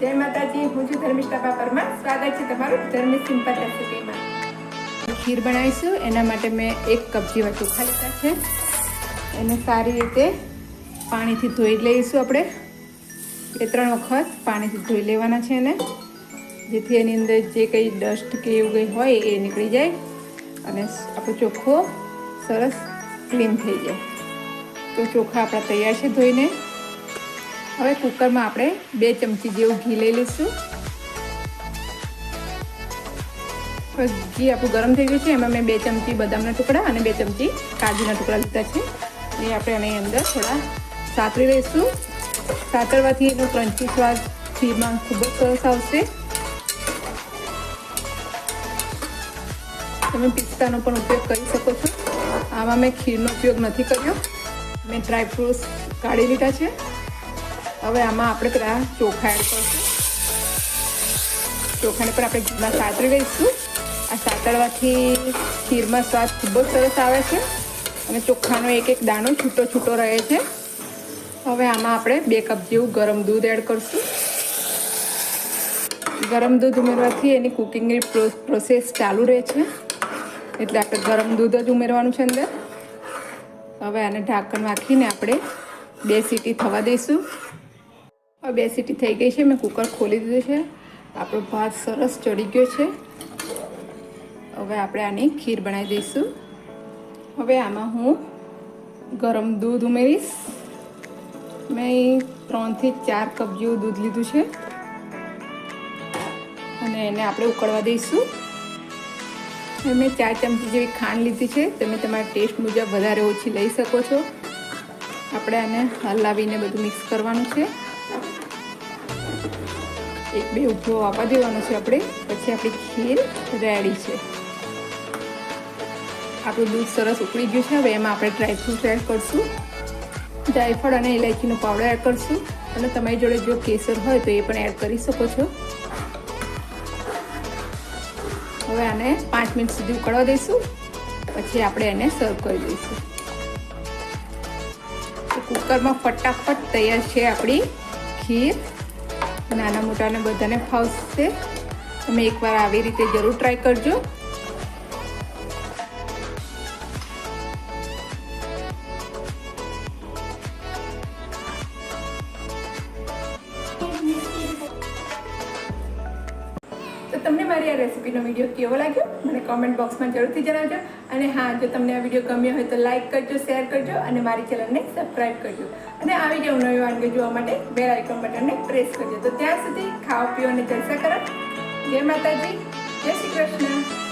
જય માતાજી, હું છું ધર્મિષ્ઠા પાપરમાં. સ્વાગત છે તમારું ધર્મી સિમ્પલ રેસીપીમાં. ખીર બનાવીશું, એના માટે મેં એક કપ જેવા ચોખા લીધા છે. એને સારી રીતે પાણીથી ધોઈ લઈશું આપણે. બે, ત્રણ વખત પાણીથી ધોઈ લેવાના છે એને. જેથી એની અંદર જે કંઈ ડસ્ટ કે એવું કંઈ હોય એ નીકળી જાય અને આપણો ચોખ્ખો સરસ ક્લીન થઈ જાય. તો ચોખા આપણા તૈયાર છે ધોઈને. હવે કુકરમાં આપણે બે ચમચી જેવું ઘી લઈ લઈશું. હવે ઘી આપણું ગરમ થઈ ગયું છે, એમાં મેં બે ચમચી બદામના ટુકડા અને બે ચમચી કાજુના ટુકડા લીધા છે. એ આપણે એની અંદર થોડા સાતરી લઈશું. સાતરવાથી એનો ક્રંચી સ્વાદ ખીરમાં ખૂબ જ સરસ આવશે. તમે પિસ્તાનો પણ ઉપયોગ કરી શકો છો. આમાં મેં ખીરનો ઉપયોગ નથી કર્યો. મેં ડ્રાયફ્રૂટ્સ કાઢી લીધા છે. હવે આમાં આપણે પેલા ચોખા એડ કરશું. ચોખાને પણ આપણે ઘીમાં સાતરી લઈશું. આ સાતળવાથી ખીરમાં સ્વાદ ખૂબ જ સરસ આવે છે અને ચોખાનો એક એક દાણો છૂટો છૂટો રહે છે. હવે આમાં આપણે બે કપ જેવું ગરમ દૂધ એડ કરશું. ગરમ દૂધ ઉમેરવાથી એની કુકિંગની પ્રોસેસ ચાલુ રહે છે. એટલે આપણે ગરમ દૂધ જ ઉમેરવાનું છે અંદર. હવે આને ઢાંકણ નાખીને આપણે બે સીટી થવા દઈશું. હવે બે સીટી થઈ ગઈ છે. મેં કુકર ખોલી દીધું છે. આપણો ભાત સરસ ચડી ગયો છે. હવે આપણે આની ખીર બનાવી દઈશું. હવે આમાં હું ગરમ દૂધ ઉમેરીશ. મેં ત્રણથી ચાર કપ જેવું દૂધ લીધું છે. અને એને આપણે ઉકળવા દઈશું. મેં ચાર ચમચી જેવી ખાંડ લીધી છે. તમે તમારા ટેસ્ટ મુજબ વધારે ઓછી લઈ શકો છો. આપણે આને હલાવીને બધું મિક્સ કરવાનું છે. એક, બે ઊભો આવવા દેવાનો છે આપણે. પછી આપણી ખીર રેડી છે. આપણું દૂધ સરસ ઉકળી ગયું છે. હવે એમાં આપણે ડ્રાયફ્રૂટ એડ કરશું. જાયફળ અને ઇલાયચીનો પાવડર એડ કરશું. અને તમારી જોડે જો કેસર હોય તો એ પણ એડ કરી શકો છો. હવે આને પાંચ મિનિટ સુધી ઉકળવા દઈશું. પછી આપણે એને સર્વ કરી દઈશું. કુકરમાં ફટાફટ તૈયાર છે આપણી ખીર. નાના મોટાને બધાને ફાવશે. તમે એકવાર આવી રીતે જરૂર ટ્રાય કરજો. તો તમને મારી આ રેસીપીનો વીડિયો કેવો લાગ્યો? મને કોમેન્ટ બોક્સમાં જરૂરથી જણાવજો. અને હા, જો તમને આ વીડિયો ગમ્યો હોય તો લાઇક કરજો શેર કરજો અને મારી ચેનલને સબસ્ક્રાઈબ કરજો. અને આવી જ નવી વાનગી જોવા માટે બેલ આઇકોન બટનને પ્રેસ કરજો. તો ત્યાં સુધી ખાઓ, પીઓ અને જલસા કરો. જય માતાજી. જય શ્રી કૃષ્ણ.